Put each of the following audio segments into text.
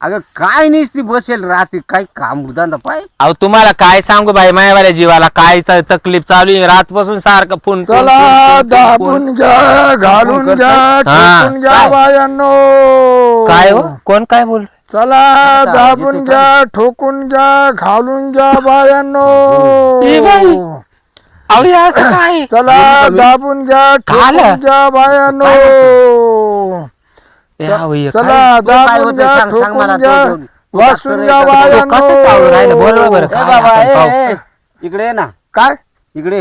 अगं काय नुसती बसेल राहते काही काम धंदा पाय. अहो तुम्हाला काय सांगू बाई मायावाल्या जीवाला काय च- तकलीफ चालू आहे? रातपासून सारखं फोन फोन, चला फोन, फोन, दाबून घ्या घालून घ्या हा. काय? बायांनो. काय हो? कोण काय बोल चला दाबून घ्या ठोकून घ्या घालून घ्या बायांनो. ए बाई. अहो हे असं काय? चला दाबून घ्या. ठोकून घ्या बायांनो. ए, अहो, चला काय? तो काय? दाबून होतं घ्या सांग- सांग मला ठोकून तो- घ्या तो- तो वासून डॉक्टर घ्या आहे का? तो कसं चालू राहिलं? बोल ना बरं. बायांनो ए बाबा आपण ए, पाहू. ए, इकडे ये ना. काय? इकडे.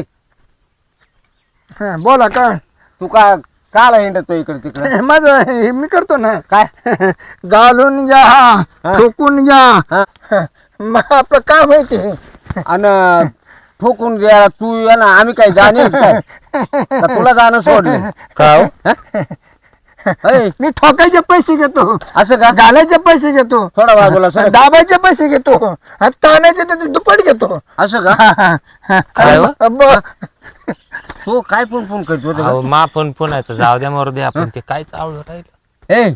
हा, बोला काय? तू का काला हिंडतो इकडे तिकडे? माझं हे मी करतो ना. काय? घालून घ्या ठोकून घ्या हा? मग आपलं काय माहिती? आणि ठोकून द्या तू ये ना आम्ही काय जाणे काय? का तुला जाणं सोडलं. का हो? ऐ, मी ठोकायचे पैसे घेतो. असं का? घालायचे पैसे घेतो. थोडा बाजूला सर दाबायचे पैसे घेतो. आणि ताणायचे तर दुप्पट घेतो. असं का? काय हो? ब- तू काय पण फोन करतो अहो मा पण पुण्याचं जाऊ द्या मरू द्या आपण ते काय चावलं राहिलं? ए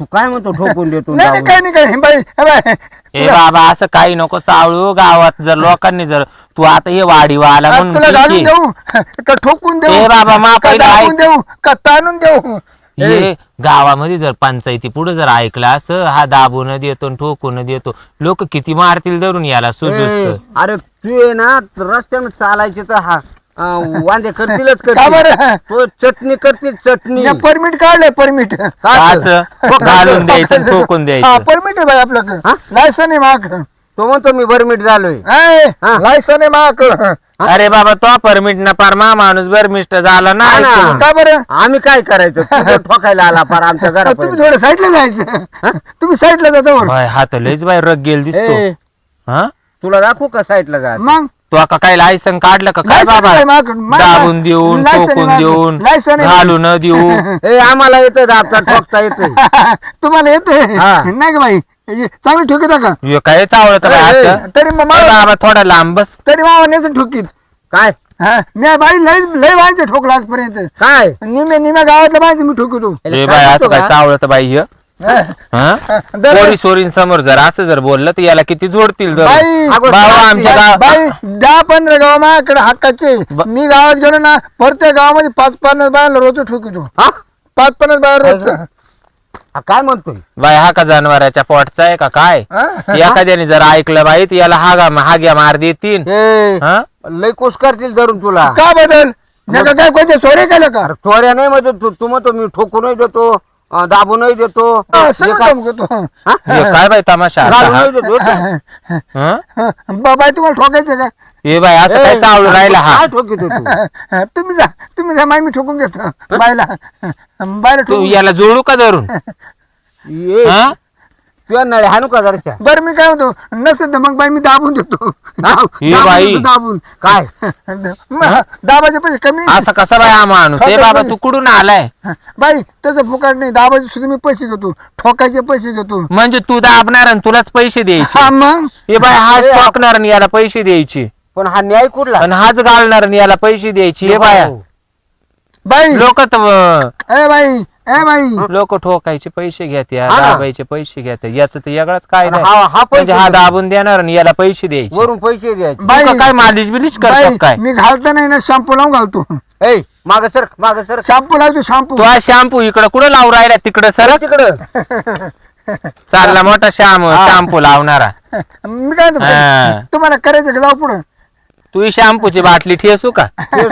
तू काय म्हणतो ठोकून देतो नाही नाही, काही नाही काही नाही. बाई हे बाई. ए बाबा असं काही नको चावळू गावात जर लोकांनी जर तू आता हे वाढीवा आला आज म्हणून तुला घालून ठीक आहे. देऊ? का ठोकून देऊ? ए बाबा, मा का पहिलं दाबून ऐक. देऊ? का ताणून देऊ? हे गावामध्ये जर पंचायती पुढे जर ऐकलं असं हा दाबून देतो आणि ठोकून देतो लोक किती मारतील धरून याला सुजूस्त अरे तू आहे ना रस्त्यानं चालायचे तर हा अं, वांदे करतीलच का करतील बरं? तो चटणी करतील चटणी. परमिट काढलंय परमिट. असं? घालून द्यायचं आणि ठोकून हा द्यायचं. परमिट आहे बाई आपल्याकडे. हा? लायसन आहे माग. तो म्हणतो मी बरमीट झालोय. हा. लायसन आहे माग. अरे बाबा तो परमिट ना पार मा माणूस बरमिष्ट झाला ना हा ना. ऐकून. का बरं? आम्ही काय करायचं? ठोकायला आला फार आमच्या तुम्ही घरापर्यंत. थोडं साईडला जायचं. तुम्ही साईडला जाता. बाय, हा तर लयच बाय रग गेल दिसतो. हा? तुला दाखवू का साईडला जा मग? तो आता काय लायसन काढलं का? काय बाबा? माझ्याकडं. दाबून देऊन आहे माझ्याकडं. देऊन आहे. घालून देऊ. ए आम्हाला येतं दाबता ठोकता येतं तुम्हाला येते हा. नाही का बाई? चांगली ठोकीता का? हे काय चावलं तर ए, मग बाबा थोडा लांब बस. तरी मावा नेसून ठोकीत. काय? हा मी बाई लय लय व्हायचं ठोकला आजपर्यंत. काय? निम्या निम्या गावातल्या बाईचं मी ठोकितो. ए बाय असं काय? चावलं बाई हे? हा. दर- पोरी सोरीन समोर जर असं जर बोललं तर याला किती जोडतील जर? बाई अगं, भाऊ सासरी आमच्या आहे. गाव बाई दहा पंधरा गाव माझ्याकडे हक्काचे. ब- मी गावात गेलो ना प्रत्येक गावामध्ये पाच पन्नास बायाला रोज ठोकितो. हा? पाच पन्नास बाया रोज. हा, काय म्हणतोय? बाय हा का जनावराच्या पोटचा आहे का काय? एखाद्याने जर ऐकलं बाई तर याला हागा हाग्या मार देतील. ए, हा? लय कुस करतील धरून तुला? का बदल? काय कोणते सोरे केलं का? अरे चोऱ्या नाही म्हणजे तू तू म्हणतो मी ठोकूनही देतो अं, दाबूनही देतो. हा, हे काय- काम करतो हा? हे काय बाई तमाशा? आता हा? घालूनही देतो हं? बाबा तुम्हाला ठोकायचं का? ए बाय असं काय ए, चावलं राहिला हा? काय ठोकितो तू तुम्ही जा तुम्ही जा माय मी ठोकून घेतो. बायला बायला तू ठोकून याला जोडू का धरून? ये हा? तुझ्या नळे हाणू का जरशा. बरं मी काय म्हणतो नसेल तर मग बाई मी दाबून देतो. दाब- हे दाबून बाई. देतो, दाबून. काय? दाबाचे पैसे कमी असं कसा बाय हा माणूस? ए बाबा तू कुठून आलाय? बाई तसं फुकट नाही. दाबाचे सुद्धा मी पैसे घेतो. ठोकायचे पैसे घेतो. म्हणजे तू दाबणार आणि तुलाच पैसे द्यायचे. हा मग? ए बाय हा टोकणार आणि याला पैसे द्यायचे. पण हा न्याय कुठला? आणि हाच घालणार आणि याला पैसे द्यायचे. हे बाया. बाई. लोक ए बाई ए बाई. लोक ठोकायचे पैसे घेत्या हा ना. दाबायचे पैसे घेत्या याच तर वेगळाच काय आणि नाही हा हा म्हणजे हा पैसे दाबून देणार आणि याला पैसे द्यायचे. वरून पैसे द्यायचे. बाई काय मालिश बिलिश करतो बाई काय? मी घालता नाही ना शॅम्पू लावून घालतो. ए माग सर माग सर. शॅम्पू लावतो शॅम्पू. तू हा शॅम्पू इकडं कुठं लावून राहिला? तिकडं सर. तिकडं. चालला मोठा शॅम शॅम्पू लावणारा. मी काय म्हणतो, हा. तुम्हाला करायचं का जाऊ पुढं. तू ही शॅम्पूची बाटली ठेसू का?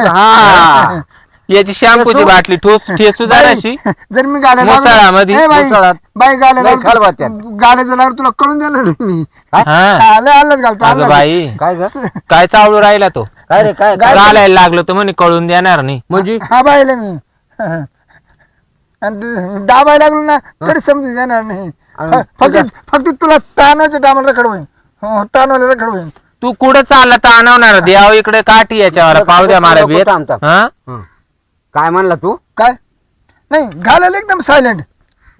हा. याची शॅम्पूची ठेसू? बाटली ठोस ठेसू जराशी बाई, जर मी गाड्या मुसळामध्ये? मुसळात. बाई गाड्या लय खलबत्त्यात. गाड्याचं लावून तुला कळून दिलं रे मी. हा? आलं आलं घालतो अगं आलं बाई काय ग? काय चावळू राहिला तो? काय रे काय काय? चालायला लागलो तर म्हणे कळून देणार नाही. म्हणजे? हा बाईला मी. आणि ते दाबायला लागलो ना तरी समजून देणार नाही. आणि फक्त फक्त तुला ताणाच्या टायमाला रखड होईल हो, ताणवायला रखड होईल तू कुठं चालला तर आणवणार द्याव इकडे काठी याच्यावर पाहू द्या मारा नको, बेत थांब, थांब. हा? हं. काय म्हणला तू? काय? नाही घालायला एकदम सायलेंट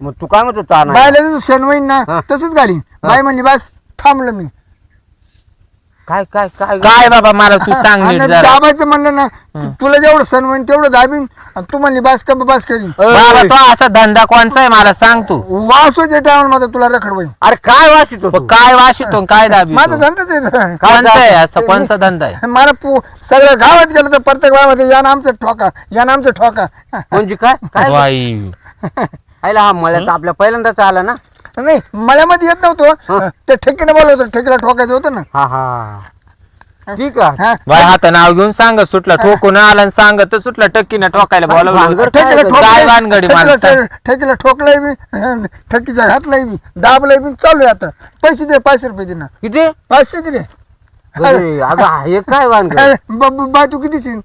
मग तू काय म्हणतो ताना बायला जसं ना हा. तसंच गाडी बाई म्हणली बस थांबलो मी. काय काय काय? काय बाबा मला तू सांग नीट आणि जरा. दाबायचं म्हणलं ना तुला जेवढं सण होईल तेवढं दाबीन. आणि तू म्हणली बास का बास करीन. बाबा तो असा धंदा कोणचा आहे? मला सांग तू. वासोच्या टायमाला माझा तुला रखड होईल अरे काय वाचितो मग काय वाशितो काय दाबी माझा धंदाच आहे कोणता आहे? असं कोणचा धंदा आहे? मला पु- सगळ्या गावात गेलं तर प्रत्येक गावामध्ये या नामचं ठोका या नामचं ठोका. म्हणजे काय? काय? बाई. आयला हा मळ्यात आपल्या पहिल्यांदाच आला ना? नाही मळ्यामध्ये येत नव्हतो. ते ठेकीने बोलवतो ठेकीला ठोकायचं होतं ना. हा हा. ठीक आहे. हा. बाय हात नाव घेऊन सांग सुटला ठोकून आला आणि सांगत सुटला टक्कीनं ठोकायला बोलावलं. भानगड. ठेकीला काय ठोकलंय भानगडी मला ठेकीला सांग. ठे- ठेकीला ठोकलंय मी. हं, ठेकीच्या घातलंय मी. दाबलंय मी. चालू आहे आता. पैसे दे पाचशे रुपये दे ना. किती? पाचशे दिले अरे, अगं हे काय भानगड बाय तू किती सीन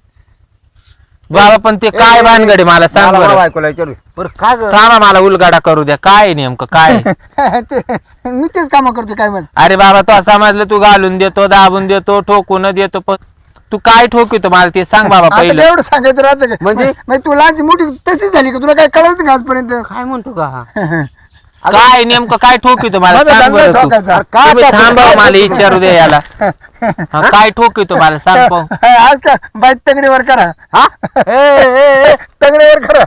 बाबा पण ते काय भानगडी मला सांग मला बरं. बायकोला विचारू बरं काय गं? थांबा मला उलगाडा करू द्या काय आहे नेमकं काय आहे? ते मी तेच काम करते काय माझं अरे बाबा तो समजलं तू घालून देतो दाबून देतो ठोकून देतो पण तू काय ठोकितो मला ते सांग बाबा आता पहिलं एवढं सांगायचं राहतं का म्हणजे? म्हणजे तू लहानची मोठी तशीच झाली का तुला काय कळत का आजपर्यंत काय म्हणतो का हा? काय नेमकं काय ठोकितो मला माझा सांग धंदा बरं तू. ठोकायचा. अरे काय तुम्ही ठोकायचा? थांबा मला विचारू दे याला. हा, काय ठोकितो मला सांग पाहू. आज का? बाई तगडीवर करा. हा? ए, ए, ए, तगडीवर करा.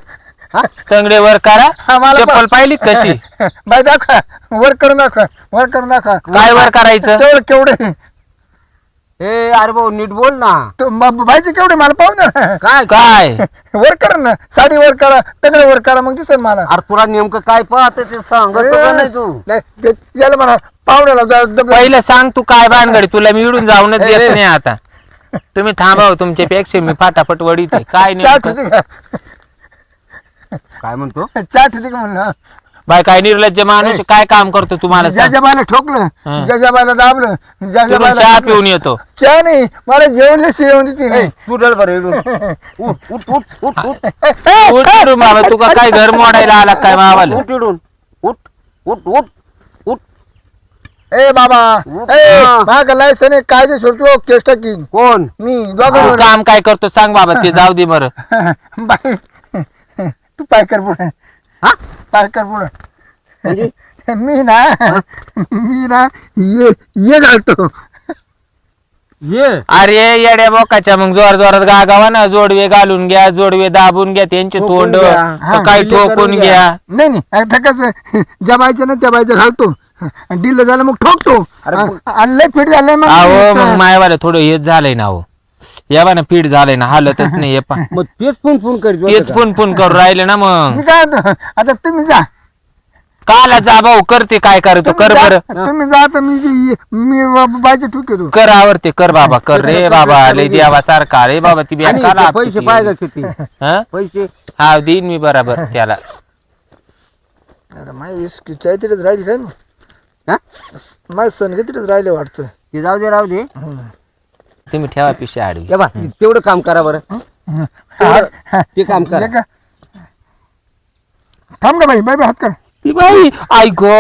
तंगडे वर करा? हा, मला चप्पल पाहिली कशी? बाई दाखवा. वर करून दाखवा. वर करून दाखवा. काय वर करायचं? तेवढं केवढे? ए अरे भाऊ नीट बोल ना. तो बाईचे केवढे मला पाहू ना. काय काय? वर करा ना. साडी वर करा तगडे वर करा मग दिसेल मला. अरे तुला नेमकं काय पाहत ते सांगतो का नाही तू? नाही, ते- त्याला म्हणा पाहुण्याला जा- दब- पहिलं सांग तू काय भानगडी तुला मी इडून जाऊनच देत नाही आता. तुम्ही थांबाव तुमच्या पेक्षा मी फाटाफट वडीत आहे. काय चहा नाही ठेवते का? काय म्हणतो? चहा ठेवते का म्हणलं? बाय काय निर्लज्ज माणूस आहे, काय काम करतो तुम्हाला ज्या सांग? ठोकलं हं. बायला दाबलं तिकडून चहा. पिऊन येतो. चहा नाही मला जेवण जेवण देते नाही बरं इकडून. उठ उठ उठ उठ उठ. उठ इकडून बाबा तू का काय घर मोडायला आला काय मावाला? उठ इकडून. उठ उठ उठ उठ. ए बाबा. ए ना. माझा लायसन कायदे सोडतो केस टाकीन कोण? मी तू दोघं काम काय करतो सांग बाबा ते जाऊ दे बरं. बाई तू पाय कर पुढे. पाय कर पुढे? म्हणजे? मी ना मी ना ये ये घालतो. ये? अरे येड्या बोकाच्या मग जोर जोरात गागावा ना जोडवे घालून घ्या जोडवे दाबून घ्या त्यांचे ठोकून तोंड घ्या. हा, काय दिले ठोकून करून घ्या. घ्या. नाही नाही आता कसं ज्या बायचं ना त्या बायचं घालतो डिल झालं मग ठोकतो. अरे आणि लय फिट झालंय अहो मग मग मायवाला थोडं हेच झालंय ना हो या बा ना पीठ झालंय ना हालतच नाही हे पा. मग तेच फोन फोन करतो तेच पुन पुन करू राहिले ना मग. मी काय म्हणतो, आता तुम्ही जा. काला जा भाऊ करते काय करतो तुम्ही कर जा, बरं. तुम्ही जा तर मी जी- मी बा- बायचं ठोकतो कर आवडते कर बाबा कर रे बाबा लय देवा सारखा रे बाबा ती आणि बँक ते पैसे पाहिजे किती हा? पैसे. हा देईन मी बराबर त्याला. अरे इसकी राहिली काय हा? माझ राहिले वाटतं. ते जाऊ दे राहू दे. तुम्ही ठेवा पिशे आडवी. हे बा तेवढं काम करा बरं. तेवढं- ते काम करा? थांब का बाई बाई बाई हात कर ती बाई ऐको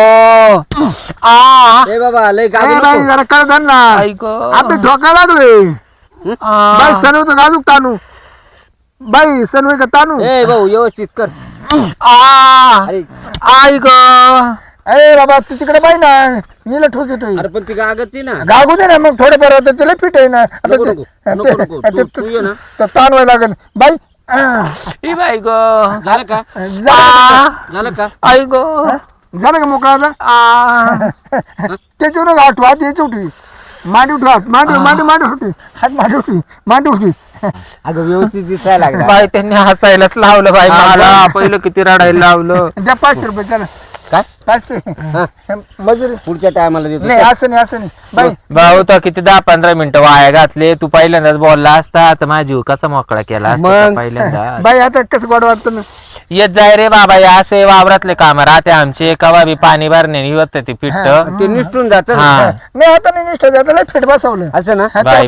आ. ए बाबा लय ए गावी बाई नको. जरा कर ना. ऐको आता ठोका लागलोय आ. बाई सण गाजूक तानू बाई सण का तानू ए भाऊ व्यवस्थित कर. आ. अरे. ऐक अरे बाबा तू तिकडे बाई ना. मीला ठोक येतोय अरे पण ती गागत ना. गागू दे ना मग थोडं बरं होतं तिला फिट आहे ना. आता नको, ते- नको. ते- नको, नको. ते- तू- तू ये ना. ते ताण व्हायला लागेल. बाई अं, झालं का? झालं झालं का? ऐक झालं का मोकळा आता? आ. त्याच्यावर आठवा हात यायची उठवी मांडी उठवा हात मांडी मांडी मांडी उठवी हात मांडी उठवी मांडी उठवी अगं व्यवस्थित दिसायला लागला. बाई त्यांनी हसायलाच लावलं बाई मला. पहिलं किती रडायला लावलं. द्या पाचशे रुपये चला. काय? पाचशे मजुरी. पुढच्या टायमाला देतो. नाही असं नाही असं नाही. बाई. भाऊ तर किती दहा पंधरा मिनिटं वाया घातले. तू पहिल्यांदाच बोलला असता. तर माझी जीव कसा मोकळा केला असता मग? का पहिल्यांदा? बाई आता कसं गोड वाटतं ना? येत जाय रे बाबा या असे वावरातले काम राहते आमचे. कवा बी पाणी भरणे होत ते पिट्ट ते निसटून जात. हा. नाही आता नाही निष्ठा आता लय फिट बसवलं. असं ना? बाई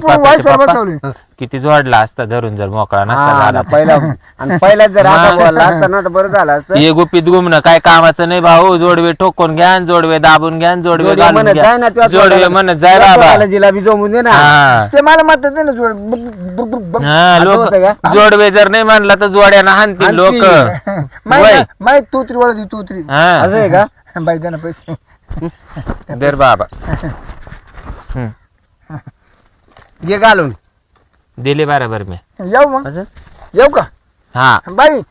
बसवले. किती जोडला असता धरून जर मोकळा नसता हा झाला पहिला आणि पहिल्याच जर आता मग? बोलला असता ना तर बरं झालं असतं ये गुपित गुमणं काय कामाचं नाही भाऊ जोडवे ठोकून घ्या आणि जोडवे दाबून घ्या आणि जोडवे जोडवे घालून म्हणत जाय ना घ्या जोडवे. म्हणत जाय बाबा तोंडाला जिलाबी जमून दे ना हा ते मला म्हणतात ना जोड बुक- बुक- बुक- बुक. हा, असं लोक होतं का? जोडवे जर नाही म्हणला तर जोड्यानं हाणतील. लोक माहिती माहिती तू तरी वळती तू तरी असं आहे का बाई द्या ना पैसे दर बाबा हम्म. घालून दिले बरोबर मी. येऊ मग? येऊ का? हा. बाई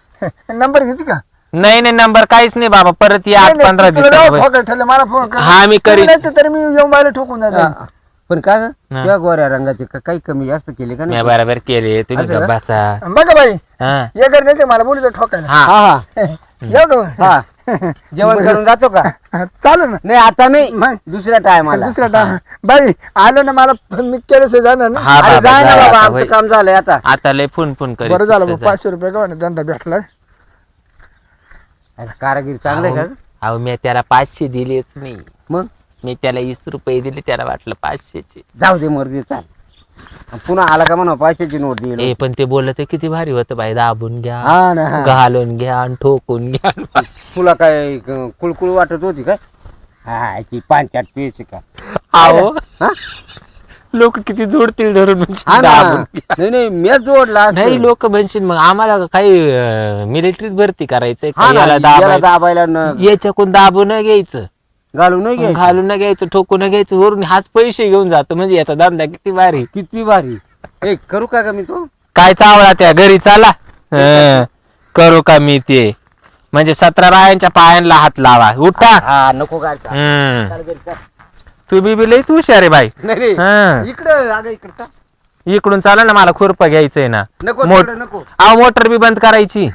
नंबर घेते का? नाही नाही नंबर काहीच नाही बाबा. परत या आठ नाही, पंधरा नाही, तुला जाऊ दिवसात ठोकाय ठरलं, मला फोन कर. हा, मी करीन. तुम्ही नाही तर मी येऊन बायला ठोकून जातो. हा. पण का ग. तुझ्या गोऱ्या रंगाचे का- काही कमी जास्त केले का मी नाही बरोबर केले. तुम्ही गप्प? बसा. बघा बाई हा. ये घर नाही ते मला बोलू ठोकायला. हा. हा येऊ का हा. जेवण करून जातो का? चालू ना. नाही आता नाही? दुसऱ्या टायमाला. दुसरा टाइम बाई आलं ना मला मी केलं जाणार ना? हा अरे बाबा, जाय ना जा बाबा आता, आमचं होय. काम झालंय आता. आता लय फोन फोन करीत बरं झालं. भाऊ, पाचशे रुपये का धंदा भेटलाय अरे कारागीर चांगले का? अहो, अहो मी त्याला पाचशे दिलेच नाही. मग? मी त्याला वीस रुपये दिले त्याला वाटलं पाचशेचे. जाऊ दे मर्जी चाल. पुन्हा आला का म्हणा पाचशेची नोट ए देईल पण ते बोलत किती भारी होतं बाई दाबून घ्या हा ना हा. घालून घ्या आणि ठोकून घ्या तुला काय क- कुळकुळ वाटत होती काय हा की पांचाट पियची का अहो हा? लोक किती जोडतील धरून हा म्हणजे ना दाबून घ्या. नाही नाही मी जोडला असतं. नाही लोक म्हणशील मग आम्हाला काही मिलिटरीत भरती करायचंय का? ना, याला याला दाबायचं दाबायला न याच्याकडून दाबून घ्यायचं घालू नाही घ्यायचं. घालून न घ्यायचं ठोकून न घ्यायचं वरून हाच पैसे घेऊन जातो. म्हणजे याचा धंदा किती भारी. किती भारी. ए करू का ग मी तो? काय चावला त्या? घरी चाला. हं, करू का मी ते? म्हणजे सतरा बायांच्या पायांना हात लावा. उठा. हा नको काय. तू बी बी लईच हुशार आहे बाई. नाही हं. इकडं अगं इकडं चाल. इकडून चाला ना मला खुरपा घ्यायचंय ना. नको मोठ तिकडं नको. अहो मोटर बी बंद करायची.